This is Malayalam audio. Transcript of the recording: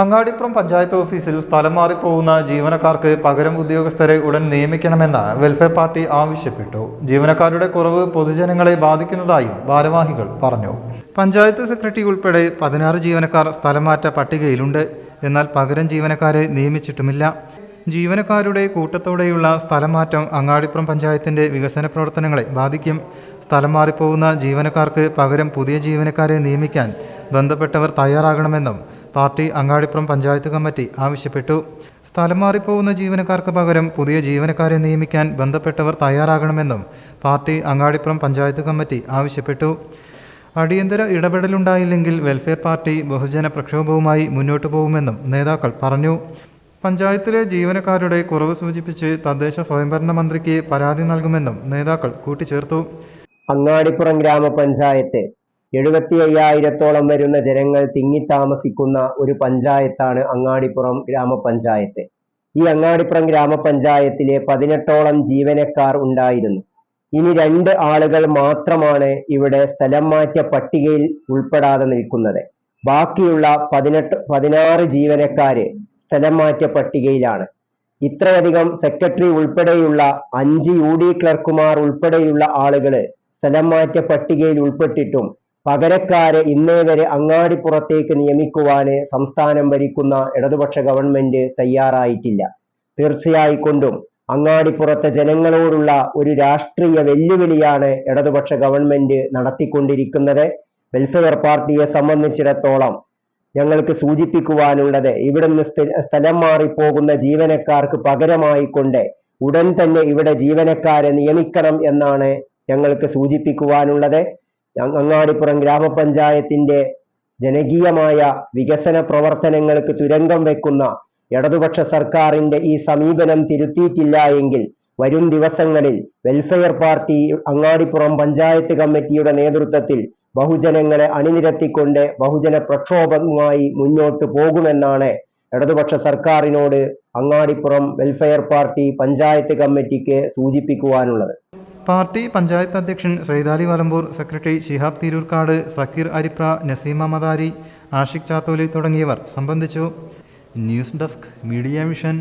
അങ്ങാടിപ്പുറം പഞ്ചായത്ത് ഓഫീസിൽ സ്ഥലം മാറിപ്പോകുന്ന ജീവനക്കാർക്ക് പകരം ഉദ്യോഗസ്ഥരെ ഉടൻ നിയമിക്കണമെന്ന് വെൽഫെയർ പാർട്ടി ആവശ്യപ്പെട്ടു. ജീവനക്കാരുടെ കുറവ് പൊതുജനങ്ങളെ ബാധിക്കുന്നതായും ഭാരവാഹികൾ പറഞ്ഞു. പഞ്ചായത്ത് സെക്രട്ടറി ഉൾപ്പെടെ പതിനാറ് ജീവനക്കാർ സ്ഥലമാറ്റ പട്ടികയിലുണ്ട്. എന്നാൽ പകരം ജീവനക്കാരെ നിയമിച്ചിട്ടുമില്ല. ജീവനക്കാരുടെ കൂട്ടത്തോടെയുള്ള സ്ഥലമാറ്റം അങ്ങാടിപ്പുറം പഞ്ചായത്തിന്റെ വികസന പ്രവർത്തനങ്ങളെ ബാധിക്കും. സ്ഥലം മാറിപ്പോകുന്ന ജീവനക്കാർക്ക് പകരം പുതിയ ജീവനക്കാരെ നിയമിക്കാൻ ബന്ധപ്പെട്ടവർ തയ്യാറാകണമെന്നും പാർട്ടി അങ്ങാടിപ്പുറം പഞ്ചായത്ത് കമ്മിറ്റി ആവശ്യപ്പെട്ടു. സ്ഥലം മാറിപ്പോകുന്ന ജീവനക്കാർക്ക് പകരം പുതിയ ജീവനക്കാരെ നിയമിക്കാൻ ബന്ധപ്പെട്ടവർ തയ്യാറാകണമെന്നും പാർട്ടി അങ്ങാടിപ്പുറം പഞ്ചായത്ത് കമ്മിറ്റി ആവശ്യപ്പെട്ടു. അടിയന്തര ഇടപെടലുണ്ടായില്ലെങ്കിൽ വെൽഫെയർ പാർട്ടി ബഹുജന പ്രക്ഷോഭവുമായി മുന്നോട്ടു പോകുമെന്നും നേതാക്കൾ പറഞ്ഞു. പഞ്ചായത്തിലെ ജീവനക്കാരുടെ കുറവ് സൂചിപ്പിച്ച് തദ്ദേശ സ്വയംഭരണ മന്ത്രിക്ക് പരാതി നൽകുമെന്നും നേതാക്കൾ കൂട്ടിച്ചേർത്തു. അങ്ങാടിപ്പുറം ഗ്രാമപഞ്ചായത്ത് എഴുപത്തി അയ്യായിരത്തോളം വരുന്ന ജനങ്ങൾ തിങ്ങിത്താമസിക്കുന്ന ഒരു പഞ്ചായത്താണ് അങ്ങാടിപ്പുറം ഗ്രാമപഞ്ചായത്ത്. ഈ അങ്ങാടിപ്പുറം ഗ്രാമപഞ്ചായത്തിലെ പതിനെട്ടോളം ജീവനക്കാർ ഉണ്ടായിരുന്നു. ഇനി രണ്ട് ആളുകൾ മാത്രമാണ് ഇവിടെ സ്ഥലം മാറ്റ പട്ടികയിൽ ഉൾപ്പെടാതെ നിൽക്കുന്നത്. ബാക്കിയുള്ള പതിനെട്ട് പതിനാറ് ജീവനക്കാര് സ്ഥലം മാറ്റ പട്ടികയിലാണ്. ഇത്രയധികം സെക്രട്ടറി ഉൾപ്പെടെയുള്ള അഞ്ച് യു ഡി ക്ലർക്കുമാർ ഉൾപ്പെടെയുള്ള ആളുകൾ സ്ഥലം മാറ്റ പട്ടികയിൽ ഉൾപ്പെട്ടിട്ടും പകരക്കാരെ ഇന്നേ വരെ അങ്ങാടിപ്പുറത്തേക്ക് നിയമിക്കുവാന് സംസ്ഥാനം ഭരിക്കുന്ന ഇടതുപക്ഷ ഗവൺമെന്റ് തയ്യാറായിട്ടില്ല. തീർച്ചയായിക്കൊണ്ടും അങ്ങാടിപ്പുറത്തെ ജനങ്ങളോടുള്ള ഒരു രാഷ്ട്രീയ വെല്ലുവിളിയാണ് ഇടതുപക്ഷ ഗവൺമെന്റ് നടത്തിക്കൊണ്ടിരിക്കുന്നത്. വെൽഫെയർ പാർട്ടിയെ സംബന്ധിച്ചിടത്തോളം ഞങ്ങൾക്ക് സൂചിപ്പിക്കുവാനുള്ളത് ഇവിടുന്ന് സ്ഥലം മാറിപ്പോകുന്ന ജീവനക്കാർക്ക് പകരമായി കൊണ്ട് ഉടൻ തന്നെ ഇവിടെ ജീവനക്കാരെ നിയമിക്കണം എന്നാണ് ഞങ്ങൾക്ക് സൂചിപ്പിക്കുവാനുള്ളത്. അങ്ങാടിപ്പുറം ഗ്രാമപഞ്ചായത്തിന്റെ ജനകീയമായ വികസന പ്രവർത്തനങ്ങൾക്ക് തുരങ്കം വെക്കുന്ന ഇടതുപക്ഷ സർക്കാരിന്റെ ഈ സമീപനം തിരുത്തിയിട്ടില്ല എങ്കിൽ വരും ദിവസങ്ങളിൽ വെൽഫെയർ പാർട്ടി അങ്ങാടിപ്പുറം പഞ്ചായത്ത് കമ്മിറ്റിയുടെ നേതൃത്വത്തിൽ ബഹുജനങ്ങളെ അണിനിരത്തിക്കൊണ്ട് ബഹുജന പ്രക്ഷോഭവുമായി മുന്നോട്ട് പോകുമെന്നാണ് ഇടതുപക്ഷ സർക്കാരിനോട് അങ്ങാടിപ്പുറം വെൽഫെയർ പാർട്ടി പഞ്ചായത്ത് കമ്മിറ്റിക്ക് സൂചിപ്പിക്കുവാനുള്ളത്. പാർട്ടി പഞ്ചായത്ത് അധ്യക്ഷൻ സൈതാലി വലമ്പൂർ സെക്രട്ടറി ഷിഹാബ് തിരൂർക്കാട് സക്കീർ അരിപ്ര നസീമ മദാരി ആഷിഖ് ചാത്തോലി തുടങ്ങിയവർ സംബന്ധിച്ചു. News desk media mission.